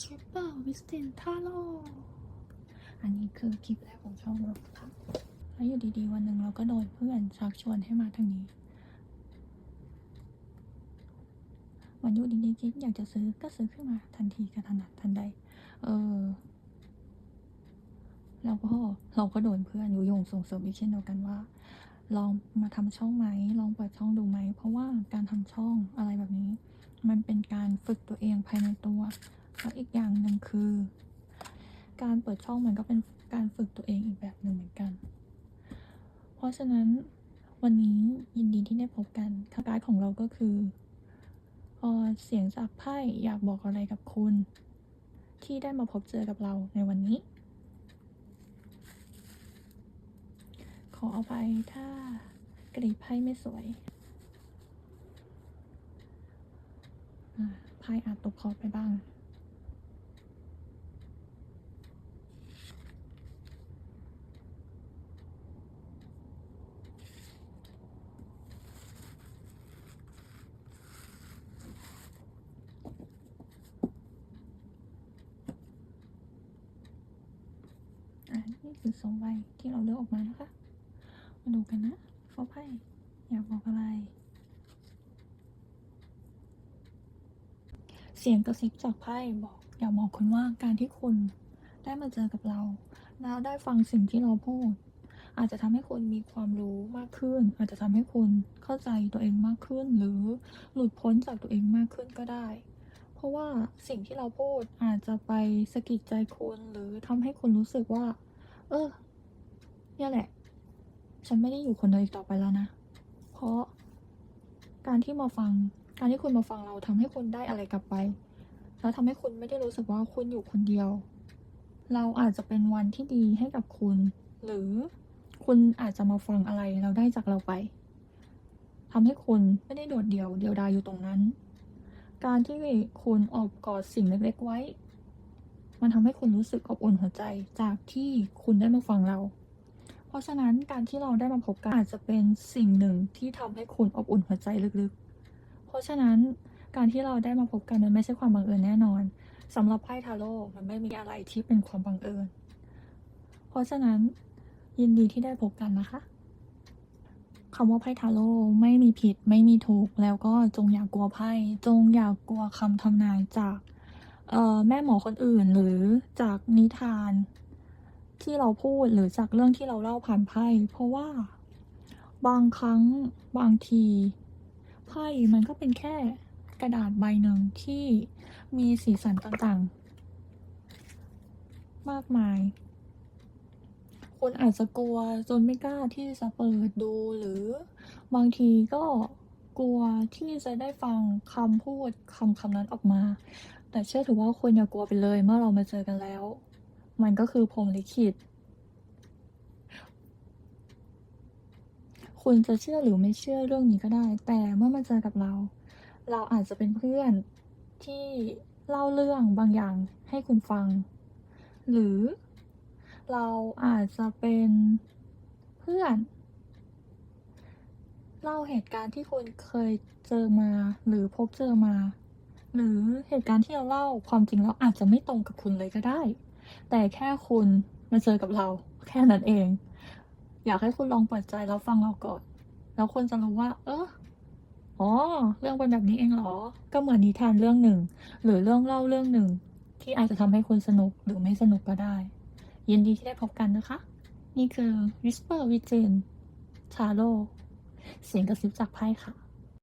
สวิปเปอร์วิสตินทาโร่อันนี้คือคลิปแรกของช่องเราค่ะแล้วอยู่ดีๆ วันหนึ่งเราก็โดนเพื่อนชักชวนให้มาทางนี้ วันอยู่ดีๆคิดอยากจะซื้อก็ซื้อขึ้นมาทันทีกระทันหันทันใด เออแล้วก็เราก็โดนเพื่อนยุยงส่งเสริมอีกเช่นเดียวกันว่า ลองมาทำช่องไหมลองเปิดช่องดูไหม เพราะว่าการทำช่องอะไรแบบนี้ มันเป็นการฝึกตัวเองภายในตัว แล้วอีกอย่างหนึ่งคือ การเปิดช่องมันก็เป็นการฝึกตัวเองอีกแบบหนึ่งเหมือนกัน เพราะฉะนั้นวันนี้ยินดีที่ได้พบกันคการของเราก็คือเอ่อเสียงจากไพ่อยากบอกอะไรกับคุณ ที่ได้มาพบเจอกับเราในวันนี้ ขอเอภัยถ้ากรีดไพ่ไม่สวยไพ่อาจตกคอไปบ้าง อ่านี่คือสองใบที่เราเลือกออกมานะคะ มาดูกันนะว่าไพ่อยากบอกอะไร เสียงกระซิบจากไพ่บอกอยากบอกคุณว่าการที่คุณได้มาเจอกับเรา แล้วได้ฟังสิ่งที่เราพูด อาจจะทำให้คุณมีความรู้มากขึ้น อาจจะทำให้คุณเข้าใจตัวเองมากขึ้น หรือหลุดพ้นจากตัวเองมากขึ้นก็ได้ เพราะว่าสิ่งที่เราพูดอาจจะไปสะกิดใจคุณ หรือทำให้คุณรู้สึกว่า เออเนี่ยแหละ ฉันไม่ได้อยู่คนเดียวอีกต่อไปแล้วนะ เพราะการที่มาฟัง การที่คุณมาฟังเราทำให้คุณได้อะไรกลับไป แล้วทำให้คุณไม่ได้รู้สึกว่าคุณอยู่คนเดียว เราอาจจะเป็นวันที่ดีให้กับคุณ หรือคุณอาจจะมาฟังอะไรเราได้จากเราไปทำให้คุณไม่ได้โดดเดี่ยวเดียวดายอยู่ตรงนั้น การที่คุณออกกอดสิ่งเล็กๆไว้ มันทำให้คุณรู้สึกอบอุ่นหัวใจจากที่คุณได้มาฟังเรา เพราะฉะนั้นการที่เราได้มาพบกันอาจจะเป็นสิ่งหนึ่งที่ทำให้คุณอบอุ่นหัวใจลึกๆ เพราะฉะนั้นการที่เราได้มาพบกันมันไม่ใช่ความบังเอิญแน่นอนสำหรับไพ่ทาโร่มันไม่มีอะไรที่เป็นความบังเอิญ เพราะฉะนั้นยินดีที่ได้พบกันนะคะคำว่าไพ่ทาโร่ไม่มีผิดไม่มีถูกแล้วก็จงอย่ากกลัวไพ่จงอย่ากกลัวคำทำนายจาก แม่หมอคนอื่นหรือจากนิทานที่เราพูดหรือจากเรื่องที่เราเล่าผ่านไพ่เพราะว่าบางครั้งบางที ไพ่มันก็เป็นแค่กระดาษใบหนึ่งที่มีสีสันต่างๆ มากมาย คุณอาจจะกลัวจนไม่กล้าที่จะเปิดดูหรือบางทีก็กลัวที่จะได้ฟังคำพูดคำคำนั้นออกมา แต่เชื่อถือว่าคุณอย่ากลัวไปเลยเมื่อเรามาเจอกันแล้ว มันก็คือพรมลิขิต คุณจะเชื่อหรือไม่เชื่อเรื่องนี้ก็ได้ แต่เมื่อมาเจอกับเรา เราอาจจะเป็นเพื่อนที่เล่าเรื่องบางอย่างให้คุณฟัง หรือเราอาจจะเป็นเพื่อนเล่าเหตุการณ์ที่คุณเคยเจอมาหรือพบเจอมา หรือเหตุการณ์ที่เราเล่าความจริงแล้วอาจจะไม่ตรงกับคุณเลยก็ได้ แต่แค่คุณมาเจอกับเราแค่นั้นเอง อยากให้คุณลองเปิดใจแล้วฟังเราก่อน แล้วคุณจะรู้ว่า เอออ๋อ เรื่องเป็นแบบนี้เองเหรอ ก็เหมือนนิทานเรื่องหนึ่ง หรือเรื่องเล่าเรื่องหนึ่ง ที่อาจจะทำให้คุณสนุกหรือไม่สนุกก็ได้ ยินดีที่ได้พบกันนะคะ นี่คือ Whisper w i t h i n ชาโลเสียงกระซิบจากไพ่ค่ะ